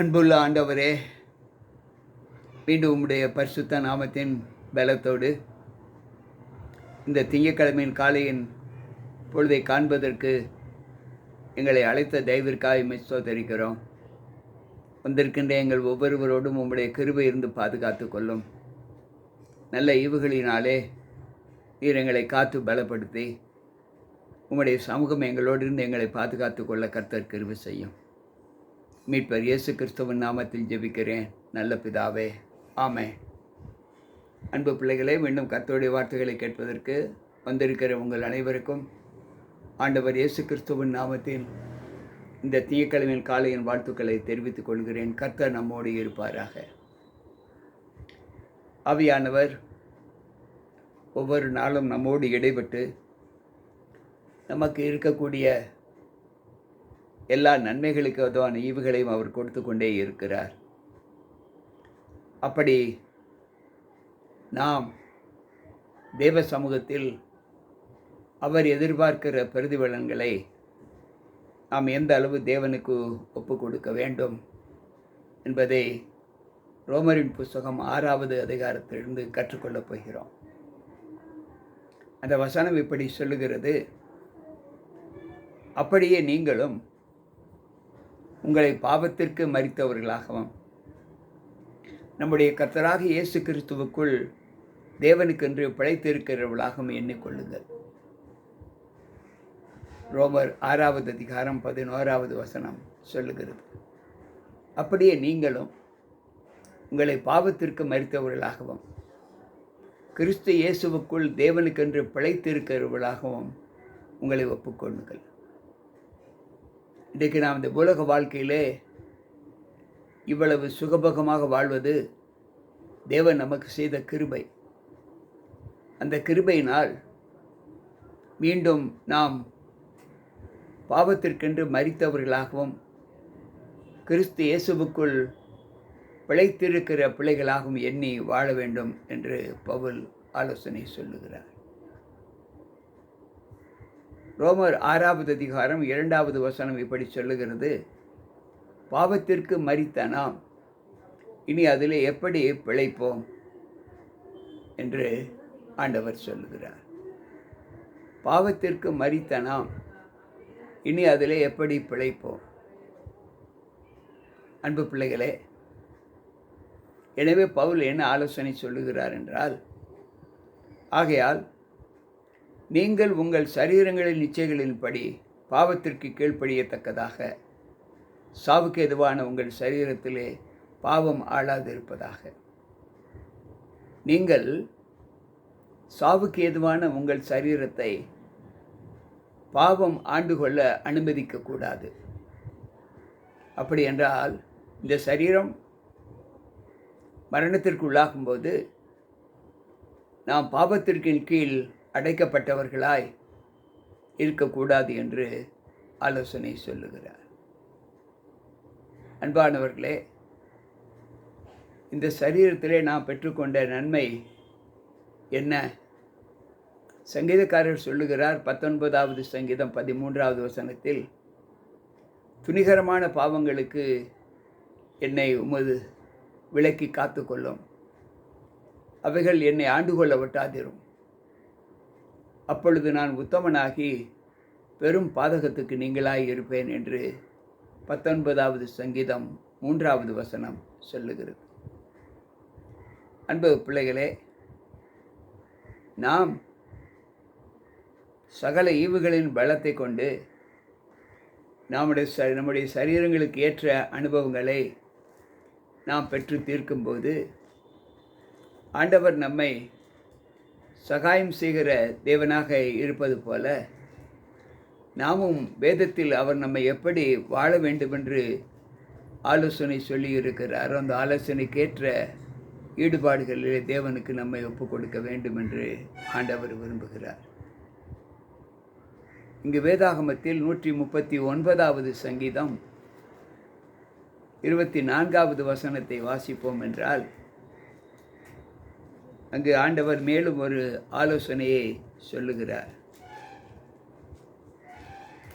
அன்புள்ள ஆண்டவரே மீண்டும் உம்முடைய பரிசுத்த நாமத்தின் பலத்தோடு இந்த திங்கக்கிழமையின் காலையின் பொழுதை காண்பதற்கு எங்களை அழைத்த தெய்விற்காக மிஸ்தோத்தரிக்கிறோம் வந்திருக்கின்ற எங்கள் ஒவ்வொருவரோடும் உம்முடைய கிருபை இருந்து பாதுகாத்து கொள்ளும். நல்ல ஈவுகளினாலே நீர் எங்களை காத்து பலப்படுத்தி உம்முடைய சமூகம் எங்களோடு இருந்து எங்களை பாதுகாத்து கொள்ள கர்த்தர் கிருபை செய்யும். மீட்பர் இயேசு கிறிஸ்துவின் நாமத்தில் ஜெபிக்கிறேன். நல்ல பிதாவே ஆமே அன்பு பிள்ளைகளே மீண்டும் கத்தோடைய வார்த்தைகளை கேட்பதற்கு வந்திருக்கிற உங்கள் அனைவருக்கும் ஆண்டவர் இயேசு கிறிஸ்துவின் நாமத்தில் இந்த தீயக்கிழமையின் காலையின் வாழ்த்துக்களை தெரிவித்துக் கொள்கிறேன். கர்த்தர் நம்மோடு இருப்பாராக. அவியானவர் ஒவ்வொரு நாளும் நம்மோடு இடைப்பட்டு நமக்கு இருக்கக்கூடிய எல்லா நன்மைகளுக்கு உதவான ஈவுகளையும் அவர் கொடுத்து கொண்டே இருக்கிறார். அப்படி நாம் தேவ சமூகத்தில் அவர் எதிர்பார்க்கிற பிரதிபலன்களை நாம் எந்த அளவு தேவனுக்கு ஒப்பு கொடுக்க வேண்டும் என்பதை ரோமரின் புஸ்தகம் ஆறாவது அதிகாரத்திலிருந்து கற்றுக்கொள்ளப் போகிறோம். அந்த வசனம் இப்படி சொல்லுகிறது அப்படியே நீங்களும் உங்களை பாவத்திற்கு மறித்தவர்களாகவும். நம்முடைய கர்த்தராக இயேசு கிறிஸ்துவுக்குள் தேவனுக்கென்று பிழைத்திருக்கிறவர்களாகவும் எண்ணிக்கொள்ளுங்கள். ரோமர் ஆறாவது அதிகாரம் பதினோராவது வசனம் சொல்லுகிறது. அப்படியே நீங்களும் உங்களை பாவத்திற்கு மறித்தவர்களாகவும் கிறிஸ்து இயேசுவுக்குள் தேவனுக்கென்று பிழைத்திருக்கிறவர்களாகவும் உங்களை ஒப்புக்கொள்ளுங்கள். இன்றைக்கு நாம் இந்த உலக வாழ்க்கையிலே இவ்வளவு சுகபகமாக வாழ்வது தேவன் நமக்கு செய்த கிருபை. அந்த கிருபையினால் மீண்டும் நாம் பாவத்திற்கென்று மறித்தவர்களாகவும் கிறிஸ்து இயேசுவுக்குள் பிழைத்திருக்கிற பிள்ளைகளாகவும் எண்ணி வாழ வேண்டும் என்று பவுல் ஆலோசனை சொல்லுகிறார். ரோமர் ஆறாவது அதிகாரம் இரண்டாவது வசனம் இப்படி சொல்லுகிறது. பாவத்திற்கு மறித்த நாம் இனி அதில் எப்படி பிழைப்போம்? என்று ஆண்டவர் சொல்லுகிறார். பாவத்திற்கு மறித்த நாம் இனி அதில் எப்படி பிழைப்போம்? அன்பு பிள்ளைகளே எனவே பவுல் என்ன ஆலோசனை சொல்லுகிறார் என்றால் ஆகையால் நீங்கள் உங்கள் சரீரங்களின் நிச்சயங்களின்படி பாவத்திற்கு கீழ்ப்படியத்தக்கதாக சாவுக்கு எதுவான உங்கள் சரீரத்திலே பாவம் ஆளாதிருப்பதாக. நீங்கள் சாவுக்கு ஏதுவான உங்கள் சரீரத்தை பாவம் ஆண்டு கொள்ள அனுமதிக்கக்கூடாது. அப்படி என்றால் இந்த சரீரம் மரணத்திற்கு உள்ளாகும்போது நாம் பாவத்திற்கின் கீழ் அடைக்கப்பட்டவர்களாய் இருக்கக்கூடாது என்று ஆலோசனை சொல்லுகிறார். அன்பானவர்களே இந்த சரீரத்திலே நாம் பெற்றுக்கொண்ட நன்மை என்ன? சங்கீதக்காரர் சொல்லுகிறார் பத்தொன்பதாவது சங்கீதம் பதிமூன்றாவது வசனத்தில் துணிகரமான பாவங்களுக்கு என்னை உமது விலக்கி காத்துக்கொள்ளும். அவைகள் என்னை ஆண்டுகொள்ள விட்டாதிரும் அப்பொழுது நான் உத்தமனாகி பெரும் பாதகத்துக்கு நீங்களாய் இருப்பேன் என்று பத்தொன்பதாவது சங்கீதம் மூன்றாவது வசனம் சொல்லுகிறது. அன்பு பிள்ளைகளே நாம் சகல ஈவுகளின் பலத்தை கொண்டு நம்முடைய ச நம்முடைய சரீரங்களுக்கு ஏற்ற அனுபவங்களை நாம் பெற்று தீர்க்கும்போது ஆண்டவர் நம்மை சகாயம் செய்கிற தேவனாக இருப்பது போல நாமும் வேதத்தில் அவர் நம்மை எப்படி வாழ வேண்டுமென்று ஆலோசனை சொல்லியிருக்கிறார் அந்த ஆலோசனைக்கேற்ற ஈடுபாடுகளிலே தேவனுக்கு நம்மை ஒப்புக் கொடுக்க வேண்டும் என்று ஆண்டவர் விரும்புகிறார். இங்கு வேதாகமத்தில் நூற்றி முப்பத்தி ஒன்பதாவது சங்கீதம் இருபத்தி நான்காவது வசனத்தை வாசிப்போம் என்றால் அங்கு ஆண்டவர் மேலும் ஒரு ஆலோசனையை சொல்லுகிறார்.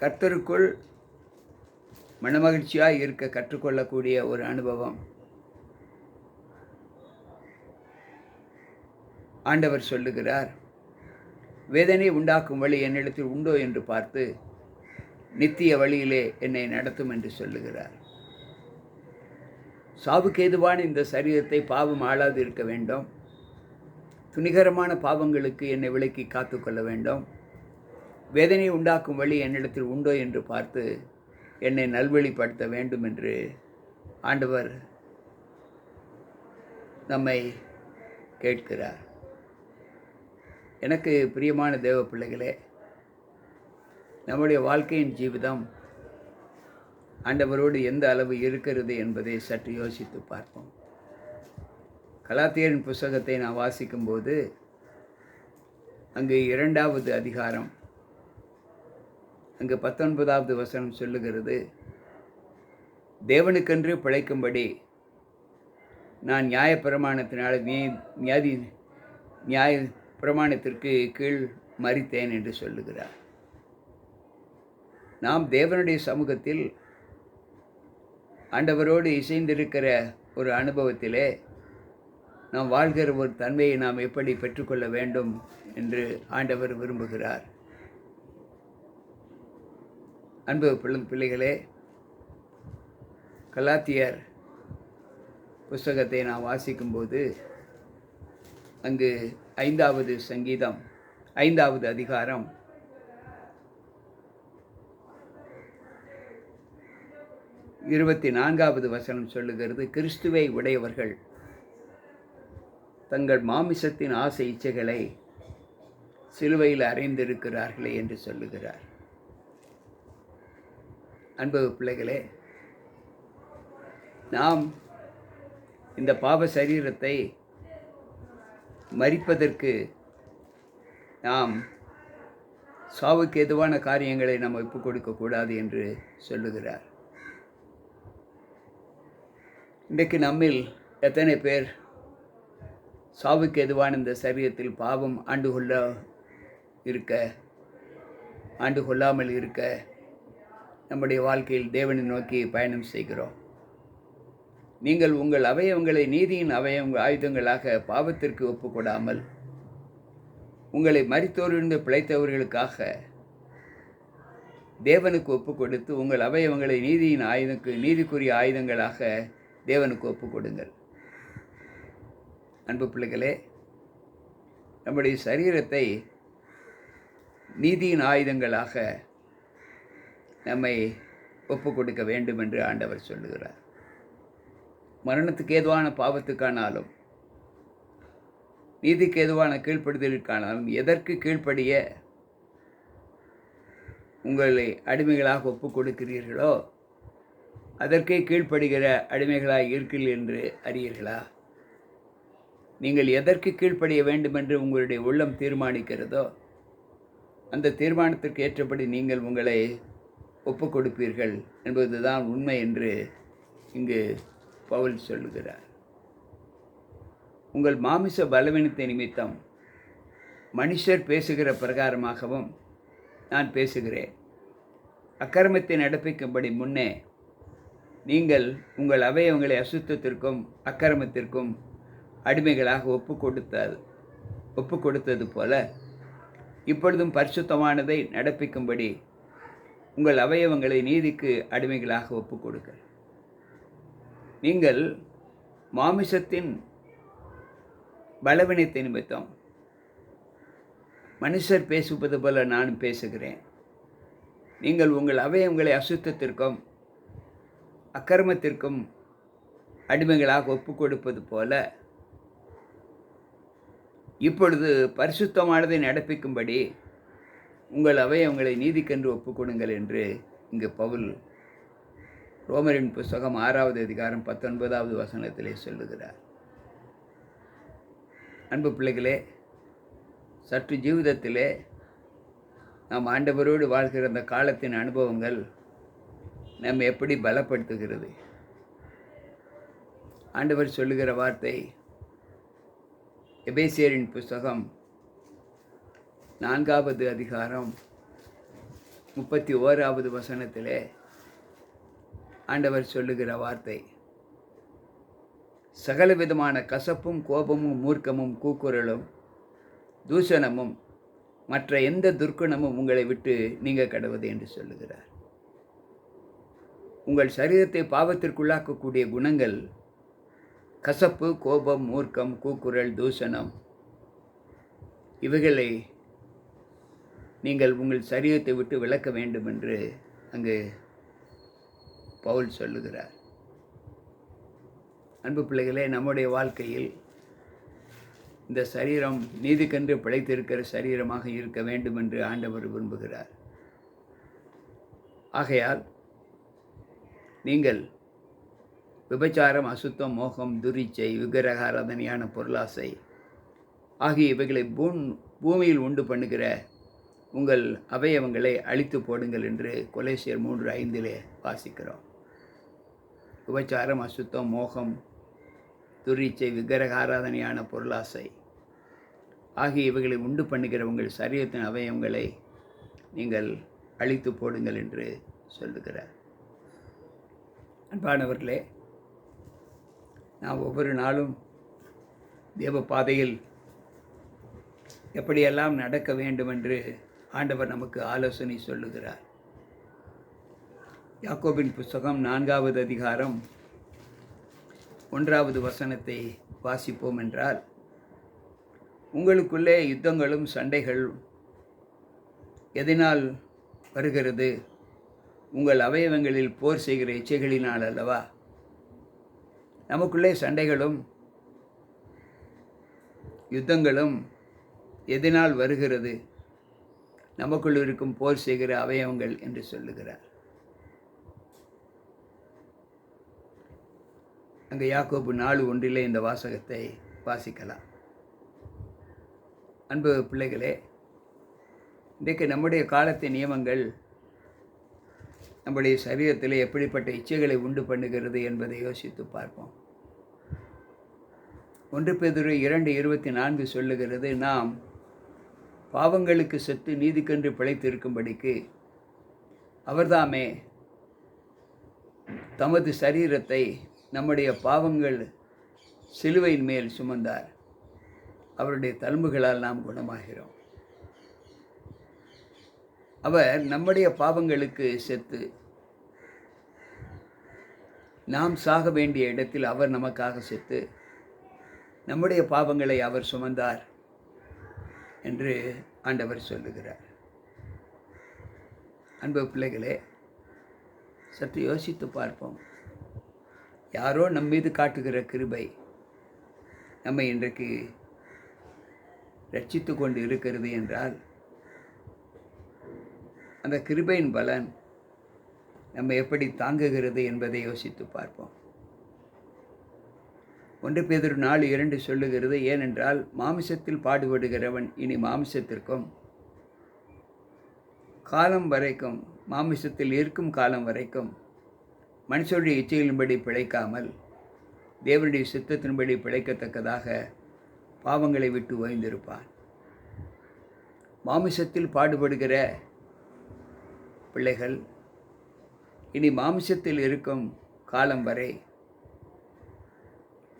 கர்த்தருக்குள் மனமகிழ்ச்சியாக இருக்க கற்றுக்கொள்ளக்கூடிய ஒரு அனுபவம். ஆண்டவர் சொல்லுகிறார் வேதனை உண்டாக்கும் வழி என்னிடத்தில் உண்டோ என்று பார்த்து நித்திய வழியிலே என்னை நடத்தும் என்று சொல்லுகிறார். சாவுக்கேதுவான இந்த சரீரத்தை பாவம் ஆளாது இருக்க வேண்டும். துணிகரமான பாவங்களுக்கு என்னை விலக்கி காத்துக்கொள்ள வேண்டும். வேதனை உண்டாக்கும் வழி என்னிடத்தில் உண்டோ என்று பார்த்து என்னை நல்வழிப்படுத்த வேண்டும் என்று ஆண்டவர் நம்மை கேட்கிறார். எனக்கு பிரியமான தேவ பிள்ளைகளே நம்முடைய வாழ்க்கையின் ஜீவிதம் ஆண்டவரோடு எந்த அளவு இருக்கிறது என்பதை சற்று யோசித்து பார்ப்போம். கலாத்தியன் புஸ்தகத்தை நான் வாசிக்கும்போது அங்கு இரண்டாவது அதிகாரம் அங்கு பத்தொன்பதாவது வசனம் சொல்லுகிறது தேவனுக்கென்று பிழைக்கும்படி நான் நியாயப்பிரமாணத்தினால் நீ நியாதி நியாய பிரமாணத்திற்கு கீழ் மறித்தேன் என்று சொல்லுகிறார். நாம் தேவனுடைய சமூகத்தில் ஆண்டவரோடு இசைந்திருக்கிற ஒரு அனுபவத்திலே நாம் வாழ்கிற ஒரு தன்மையை நாம் எப்படி பெற்றுக்கொள்ள வேண்டும் என்று ஆண்டவர் விரும்புகிறார். அன்பு பிள்ளை பிள்ளைகளே கலாத்தியர் புஸ்தகத்தை நான் வாசிக்கும்போது அங்கு ஐந்தாவது சங்கீதம் ஐந்தாவது அதிகாரம். இருபத்தி நான்காவது வசனம் சொல்லுகிறது கிறிஸ்துவை உடையவர்கள் தங்கள் மாமிசத்தின் ஆசை இச்சைகளை சிலுவையில் அறைந்திருக்கிறார்களே என்று சொல்லுகிறார். அன்பு பிள்ளைகளே நாம் இந்த பாவ சரீரத்தை மறிப்பதற்கு நாம் சாவுக்கு எதுவான காரியங்களை நாம் ஒப்புக் கொடுக்கக்கூடாது என்று சொல்லுகிறார். இன்றைக்கு நம்மில் எத்தனை பேர் சாவுக்கு எதுவான இந்த சரீரத்தில் பாவம் ஆண்டு கொள்ள இருக்க ஆண்டு கொள்ளாமல் இருக்க நம்முடைய வாழ்க்கையில் தேவனை நோக்கி பயணம் செய்கிறோம். நீங்கள் உங்கள் அவயவங்களை நீதியின் அவயவ ஆயுதங்களாக பாவத்திற்கு ஒப்புக்கொடாமல் உங்களை மறித்தோரிலிருந்து பிழைத்தவர்களுக்காக தேவனுக்கு ஒப்பு கொடுத்து உங்கள் அவயவங்களை நீதியின் ஆயுதக்கு நீதிக்குரிய ஆயுதங்களாக தேவனுக்கு ஒப்பு கொடுங்கள் அன்பு பிள்ளைகளே நம்முடைய சரீரத்தை நீதியின் ஆயுதங்களாக நம்மை ஒப்பு கொடுக்க வேண்டும் என்று ஆண்டவர் சொல்லுகிறார். மரணத்துக்கு ஏதுவான பாவத்துக்கானாலும் நீதிக்கு ஏதுவான கீழ்ப்படுதலுக்கானாலும் எதற்கு கீழ்ப்படிய உங்களை அடிமைகளாக ஒப்பு கொடுக்கிறீர்களோ அதற்கே கீழ்ப்படுகிற அடிமைகளாக இருக்கிறீர்கள் என்று அறியீர்களா? நீங்கள் எதற்கு கீழ்ப்படிய வேண்டும் என்று உங்களுடைய உள்ளம் தீர்மானிக்கிறதோ அந்த தீர்மானத்திற்கு ஏற்றபடி நீங்கள் உங்களை ஒப்பு கொடுப்பீர்கள் என்பதுதான் உண்மை என்று இங்கு பவுல் சொல்லுகிறார். உங்கள் மாமிச பலவீனத்தை நிமித்தம் மனுஷர் பேசுகிற பிரகாரமாகவும் நான் பேசுகிறேன். அக்கிரமத்தை நடப்பிக்கும்படி முன்னே நீங்கள் உங்கள் அவயவங்களை அசுத்தத்திற்கும் அக்கிரமத்திற்கும் அடிமைகளாக ஒப்பு கொடுத்தது ஒப்பு கொடுத்தது போல இப்பொழுதும் பரிசுத்தமானதை நடப்பிக்கும்படி உங்கள் அவயவங்களை நீதிக்கு அடிமைகளாக ஒப்பு கொடுக்க நீங்கள் மாமிசத்தின் பலவீனத்தை நிமித்தம் மனுஷர் பேசுவது போல நானும் பேசுகிறேன். நீங்கள் உங்கள் அவயவங்களை அசுத்தத்திற்கும் அக்கிரமத்திற்கும் அடிமைகளாக ஒப்பு கொடுப்பது போல இப்பொழுது பரிசுத்தமானதை நடப்பிக்கும்படி உங்கள் அவை அவங்களை நீதிக்கென்று ஒப்புக்கொடுங்கள் என்று இங்கு பவுல் ரோமரின் புஸ்தகம் ஆறாவது அதிகாரம் பத்தொன்பதாவது வசனத்திலே சொல்லுகிறார். அன்பு பிள்ளைகளே சற்று ஜீவிதத்திலே நாம் ஆண்டவரோடு வாழ்கிற அந்த காலத்தின் அனுபவங்கள் நம்ம எப்படி பலப்படுத்துகிறது? ஆண்டவர் சொல்லுகிற வார்த்தை எபேசியரின் புஸ்தகம் நான்காவது அதிகாரம் முப்பத்தி ஓராவது வசனத்திலே ஆண்டவர் சொல்லுகிற வார்த்தை. சகல விதமான கசப்பும் கோபமும் மூர்க்கமும் கூக்குரலும் தூஷணமும் மற்ற எந்த துர்க்குணமும் உங்களை விட்டு நீங்கள் கடவுது என்று சொல்லுகிறார். உங்கள் சரீரத்தை பாவத்திற்குள்ளாக்கக்கூடிய குணங்கள் கசப்பு கோபம் மூர்க்கம் கூக்குரல் தூஷணம். இவைகளை நீங்கள் உங்கள் சரீரத்தை விட்டு விளக்க வேண்டும் என்று அங்கு பவுல் சொல்லுகிறார். அன்பு பிள்ளைகளே நம்முடைய வாழ்க்கையில் இந்த சரீரம் நீதிக்கென்று பிழைத்திருக்கிற சரீரமாக இருக்க வேண்டும் என்று ஆண்டவர் விரும்புகிறார். ஆகையால் நீங்கள் விபச்சாரம் அசுத்தம் மோகம் துரிச்சை விக்கிரகாராதனையான பொருளாசை ஆகிய இவைகளை பூன் பூமியில் உண்டு பண்ணுகிற உங்கள் அவயவங்களை அழித்து போடுங்கள் என்று கொலேசியர் மூன்று ஐந்திலே வாசிக்கிறோம். விபச்சாரம் அசுத்தம் மோகம் துரிச்சை விக்கிரக ஆராதனையான பொருளாசை ஆகிய இவைகளை உண்டு பண்ணுகிற உங்கள் சரீரத்தின் அவயவங்களை நீங்கள் அழித்து போடுங்கள் என்று சொல்லுகிறார். அன்பானவர்களே நாம் ஒவ்வொரு நாளும் தேவ பாதையில் எப்படியெல்லாம் நடக்க வேண்டும் என்று ஆண்டவர் நமக்கு ஆலோசனை சொல்லுகிறார். யாக்கோபின் புஸ்தகம் நான்காவது அதிகாரம் ஒன்றாவது வசனத்தை வாசிப்போம் என்றால் உங்களுக்குள்ளே யுத்தங்களும் சண்டைகளும் எதனால் வருகிறது? உங்கள் அவயவங்களில் போர் செய்கிற இச்சைகளினால் அல்லவா? நமக்குள்ளே சண்டைகளும் யுத்தங்களும் எதனால் வருகிறது? நமக்குள் இருக்கும் போர் செய்கிற அவயவங்கள் என்று சொல்லுகிறார். அங்கே யாக்கோபு நாலு ஒன்றிலே இந்த வாசகத்தை வாசிக்கலாம். அன்பு பிள்ளைகளே இன்றைக்கு நம்முடைய காலத்தின் நியமங்கள் நம்முடைய சரீரத்தில் எப்படிப்பட்ட இச்சைகளை உண்டு பண்ணுகிறது என்பதை யோசித்து பார்ப்போம். ஒன்று பேதுரை இரண்டு இருபத்தி நான்கு சொல்லுகிறது நாம் பாவங்களுக்கு செத்து நீதிக்கென்று பிழைத்திருக்கும்படிக்கு அவர்தாமே தமது சரீரத்தை நம்முடைய பாவங்கள் சிலுவையின் மேல் சுமந்தார். அவருடைய தழும்புகளால் நாம் குணமாகிறோம். அவர் நம்முடைய பாவங்களுக்கு செத்து நாம் சாக வேண்டிய இடத்தில் அவர் நமக்காக செத்து நம்முடைய பாவங்களை அவர் சுமந்தார் என்று ஆண்டவர் சொல்லுகிறார். அன்பு பிள்ளைகளே சற்று யோசித்து பார்ப்போம். யாரோ நம் மீது காட்டுகிற கிருபை நம்மை இன்றைக்கு ரட்சித்து கொண்டு இருக்கிறது என்றால் அந்த கிருபையின் பலன் நம்ம எப்படி தாங்குகிறது என்பதை யோசித்து பார்ப்போம். ஒன்று பேதொரு நாலு இரண்டு சொல்லுகிறது ஏனென்றால் மாமிசத்தில் பாடுபடுகிறவன் இனி மாமிசத்திற்கும் காலம் வரைக்கும் மாமிசத்தில் இருக்கும் காலம் வரைக்கும் மனுஷருடைய இச்சையின்படி பிழைக்காமல் தேவனுடைய சித்தத்தின்படி பிழைக்கத்தக்கதாக பாவங்களை விட்டு ஓய்ந்திருப்பான். மாமிசத்தில் பாடுபடுகிற பிள்ளைகள் இனி மாமிசத்தில் இருக்கும் காலம் வரை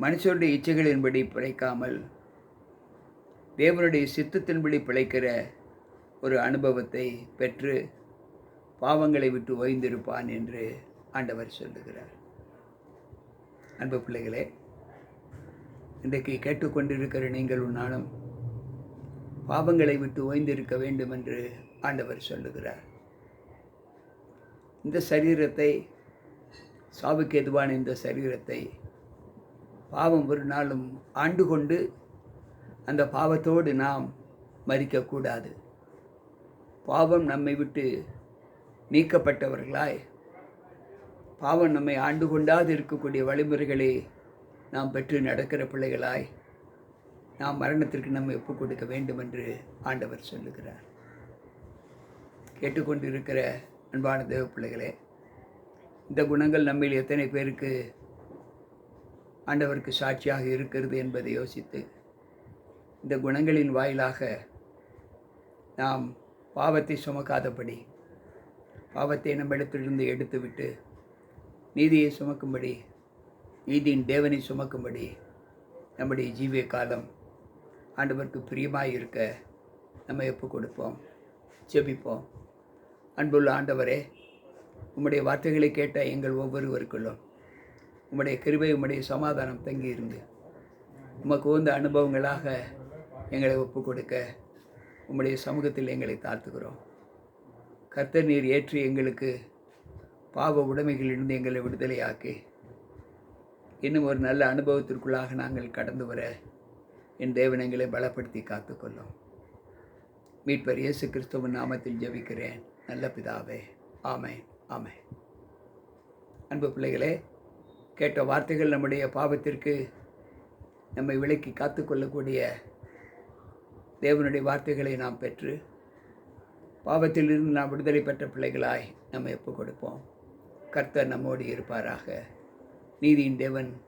மனுஷருடைய இச்சைகளின்படி பிழைக்காமல் தேவனுடைய சித்தத்தின்படி பிழைக்கிற ஒரு அனுபவத்தை பெற்று பாவங்களை விட்டு ஓய்ந்திருப்பான் என்று ஆண்டவர் சொல்லுகிறார். அன்பு பிள்ளைகளே இன்றைக்கு கேட்டுக்கொண்டிருக்கிற நீங்கள் நானும் பாவங்களை விட்டு ஓய்ந்திருக்க வேண்டும் என்று ஆண்டவர் சொல்லுகிறார். இந்த சரீரத்தை சாவுக்கு எதுவான இந்த சரீரத்தை பாவம் ஒரு நாளும் ஆண்டு கொண்டு அந்த பாவத்தோடு நாம் மறிக்கக்கூடாது பாவம் நம்மை விட்டு நீக்கப்பட்டவர்களாய் பாவம் நம்மை ஆண்டு கொண்டாது இருக்கக்கூடிய வழிமுறைகளை நாம் பெற்று நடக்கிற பிள்ளைகளாய் நாம் மரணத்திற்கு நம்மை ஒப்புக் கொடுக்க வேண்டும் என்று ஆண்டவர் சொல்லுகிறார். கேட்டுக்கொண்டிருக்கிற அன்பான தேவ பிள்ளைகளே இந்த குணங்கள் நம்மில் எத்தனை பேருக்கு ஆண்டவருக்கு சாட்சியாக இருக்கிறது என்பதை யோசித்து இந்த குணங்களின் வாயிலாக நாம் பாவத்தை சுமக்காதபடி பாவத்தை நம்மிடத்திலிருந்து எடுத்துவிட்டு நீதியை சுமக்கும்படி நீதியின் தேவனை சுமக்கும்படி நம்முடைய ஜீவிய காலம் ஆண்டவருக்கு பிரியமாக இருக்க நம்ம எப்போ கொடுப்போம் ஜெபிப்போம். அன்புள்ள ஆண்டவரே உம்முடைய வார்த்தைகளை கேட்ட எங்கள் ஒவ்வொருவருக்குள்ளும் உம்முடைய கிருபை உம்முடைய சமாதானம் தங்கி இருந்து உமக்கு உந்த அனுபவங்களாக எங்களை ஒப்பு கொடுக்க உம்முடைய சமூகத்தில் எங்களை தாழ்த்துகிறோம். கர்த்தர் நீர் ஏற்றி எங்களுக்கு பாவ உடைமைகளிலிருந்து எங்களை விடுதலையாக்கி இன்னும் ஒரு நல்ல அனுபவத்திற்குள்ளாக நாங்கள் கடந்து வர என் தேவன் எங்களை பலப்படுத்தி காத்துக்கொள்ளும். மீட்பர் இயேசு கிறிஸ்துவின் நாமத்தில் ஜெபிக்கிறேன். நல்ல பிதாவே. ஆமை ஆமை அன்பு பிள்ளைகளே கேட்ட வார்த்தைகள் நம்முடைய பாவத்திற்கு நம்மை விலக்கி காத்துக்கொள்ளக்கூடிய தேவனுடைய வார்த்தைகளை நாம் பெற்று பாவத்திலிருந்து நாம் விடுதலை பெற்ற பிள்ளைகளாய் நம்ம எப்போ கொடுப்போம். கர்த்தர் நம்மோடு இருப்பாராக. நீதியின் தேவன்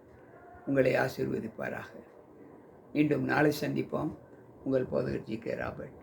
உங்களை ஆசீர்வதிப்பாராக. மீண்டும் நாளை சந்திப்போம். உங்கள் போதகர் ஜி கே ராபர்ட்.